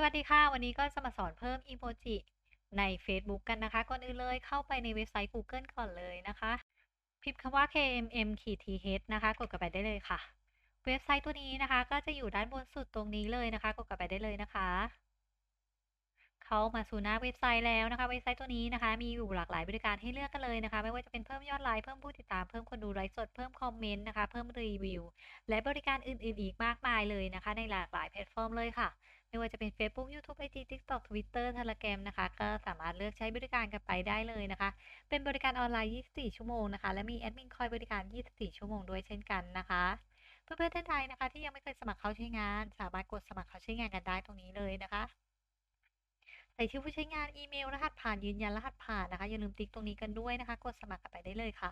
สวัสดีค่ะ วันนี้ก็จะมาสอนเพิ่มอีโมจิในเฟซบุ๊กกันนะคะ ก่อนอื่นเลยเข้าไปในเว็บไซต์กูเกิลก่อนเลยนะคะ พิมพ์คำว่า kmm-th นะคะ กดกลับไปได้เลยค่ะ เว็บไซต์ตัวนี้นะคะ ก็จะอยู่ด้านบนสุดตรงนี้เลยนะคะ กดกลับไปได้เลยนะคะ เข้ามาสู่หน้าเว็บไซต์แล้วนะคะ เว็บไซต์ตัวนี้นะคะ มีอยู่หลากหลายบริการให้เลือกกันเลยนะคะ ไม่ว่าจะเป็นเพิ่มยอดไลค์ เพิ่มผู้ติดตาม เพิ่มคนดูไลฟ์สด เพิ่มคอมเมนต์นะคะ เพิ่มรีวิว และบริการอื่น ๆ อีกมากมายเลยนะคะ ในหลากหลายแพลตฟอร์มเลยค่ะ ไม่ว่าจะเป็น Facebook YouTube IG TikTok Twitter Telegram นะคะ ก็สามารถเลือกใช้บริการกันไปได้เลยนะคะ เป็นบริการออนไลน์ 24 ชั่วโมงนะคะ และมีแอดมินคอยบริการ 24 ชั่วโมงด้วยเช่นกันนะคะ เพื่อนๆท่านใดนะคะ ที่ยังไม่เคยสมัครเข้าใช้งาน สามารถกดสมัครเข้าใช้งานกันได้ตรงนี้เลยนะคะใส่ชื่อผู้ใช้งานอีเมลรหัสผ่านยืนยันรหัสผ่านนะคะอย่าลืมติ๊กตรงนี้กันด้วยนะคะ กดสมัครกันไปได้เลยค่ะ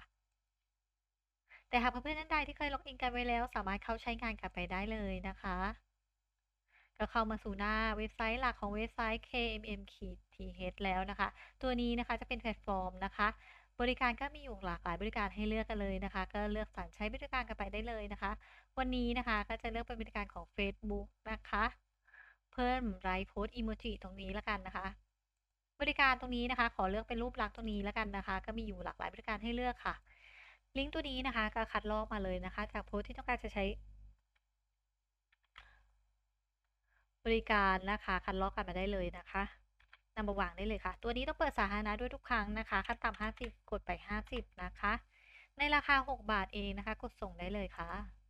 แต่หากเพื่อนๆท่านใดที่เคยล็อกอินกันไว้แล้ว สามารถเข้าใช้งานกันไปได้เลยนะคะ ก็เข้ามาสู่หน้าเว็บไซต์หลักของเว็บไซต์ kmm-th แล้วนะคะ ตัวนี้นะคะจะเป็นแพลตฟอร์มนะคะ บริการก็มีอยู่หลากหลายบริการให้เลือกกันเลยนะคะ ก็เลือกสรรใช้บริการกันไปได้เลยนะคะ วันนี้นะคะก็จะเลือกเป็นบริการของ Facebook นะคะ เพิ่มไลฟ์โพสต์อีโมจิตรงนี้แล้วกันนะคะ บริการตรงนี้นะคะ ขอเลือกเป็นรูปลักษณ์ตรงนี้แล้วกันนะคะ ก็มีอยู่หลากหลายบริการให้เลือกค่ะลิงก์ตัวนี้นะคะก็คัดลอกมาเลยนะคะ จากโพสต์ที่ต้องการจะใช้ บริการนะคะ คัดลอกกันมาได้เลยนะคะนำมาวางได้เลยค่ะ ตัวนี้ต้องเปิดสาธารณะด้วยทุกครั้งนะคะ ขั้นต่ำ50 กดไป 50 นะคะ ในราคา 6 บาทเองนะคะ กดส่งได้เลยค่ะ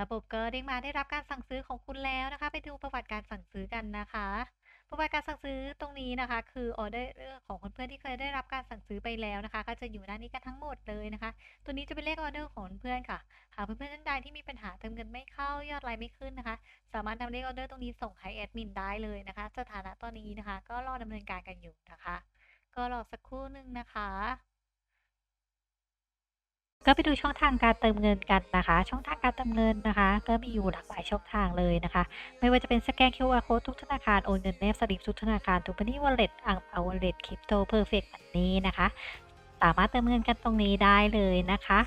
ระบบเกิร์ด้งมาได้รับการสั่งซื้อของคุณแล้วนะคะ ไปดูประวัติการสั่งซื้อกันนะคะ ประวัติการสั่งซื้อตรงนี้นะคะ คือออเดอร์ของเพื่อนๆที่เคยได้รับการสั่งซื้อไปแล้วนะคะ ก็จะอยู่หน้านี้กันทั้งหมดเลยนะคะ ตัวนี้จะเป็นเลขออเดอร์ของเพื่อนค่ะ หากเพื่อนๆท่านใดที่มีปัญหาเติมเงินไม่เข้ายอดไลน์ไม่ขึ้นนะคะ สามารถนำเลขออเดอร์ตรงนี้ส่งให้แอดมินได้เลยนะคะ สถานะตอนนี้นะคะ ก็รอดำเนินการกันอยู่นะคะ ก็รอสักครู่หนึ่งนะคะ ก็ไปดูช่องทางการเติมเงินกันนะคะ ช่องทางการเติมเงินนะคะ ก็มีอยู่หลากหลายช่องทางเลยนะคะ ไม่ว่าจะเป็นสแกน QR code ทุกธนาคาร โอนเงินแนบสลิปทุกธนาคารทุกบัญชีวอลเล็ตอังเอาวอลเล็ตคริปโตเพอร์เฟกต์แบบนี้นะคะ สามารถเติมเงินกันตรงนี้ได้เลยนะคะ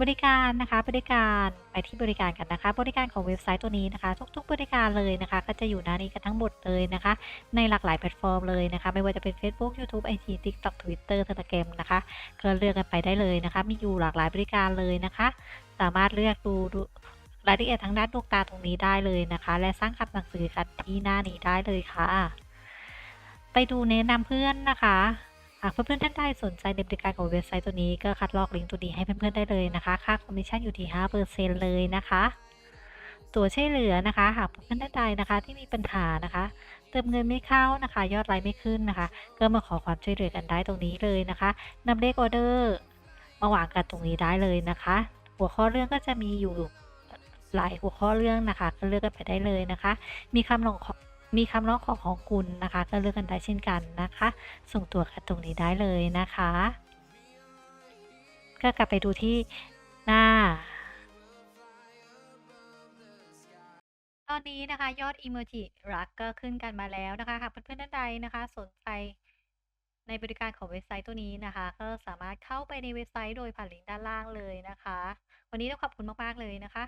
บริการนะคะบริการไปที่บริการกันนะคะ บริการของเว็บไซต์ตัวนี้นะคะ ทุก ๆ บริการเลยนะคะ ก็จะอยู่หน้านี้กันทั้งหมดเลยนะคะ ในหลากหลายแพลตฟอร์มเลยนะคะ ไม่ว่าจะเป็น Facebook YouTube IG TikTok Twitter Telegram นะคะก็เลือกกันไปได้เลยนะคะ มีอยู่หลากหลายบริการเลยนะคะ สามารถเลือกดูดูรายละเอียดทางด้านดวงตาตรงนี้ได้เลยนะคะ และสร้างคำหนังสือกันที่หน้านี้ได้เลยค่ะ ไปดูแนะนำเพื่อนนะคะ หากเพื่อนๆท่านใดสนใจในบริการของเว็บไซต์ตัวนี้ก็คัดลอกลิงก์ตัวนี้ให้เพื่อนๆได้เลยนะคะ ค่าคอมมิชชั่นอยู่ที่5%เลยนะคะตัวช่วยเหลือนะคะ หากเพื่อนๆท่านใดนะคะที่มีปัญหานะคะ เติมเงินไม่เข้านะคะ ยอดไลน์ไม่ขึ้นนะคะ ก็มาขอความช่วยเหลือกันได้ตรงนี้เลยนะคะนำเลขออเดอร์มาวางกันตรงนี้ได้เลยนะคะ หัวข้อเรื่องก็จะมีอยู่หลายหัวข้อเรื่องนะคะ ก็เลือกกันไปได้เลยนะคะ มีคำลงขอ มีคำร้องขอของคุณนะคะ ก็เลือกกันได้เช่นกันนะคะ ส่งตัวกันตรงนี้ได้เลยนะคะ ก็กลับไปดูที่หน้าตอนนี้นะคะยอดอีโมจิรักก็ขึ้นกันมาแล้วนะคะหากเพื่อนๆท่านใดนะคะ สนใจในบริการของเว็บไซต์ตัวนี้นะคะ ก็สามารถเข้าไปในเว็บไซต์โดยผ่านลิงก์ด้านล่างเลยนะคะ วันนี้ต้องขอบคุณมากๆเลยนะคะ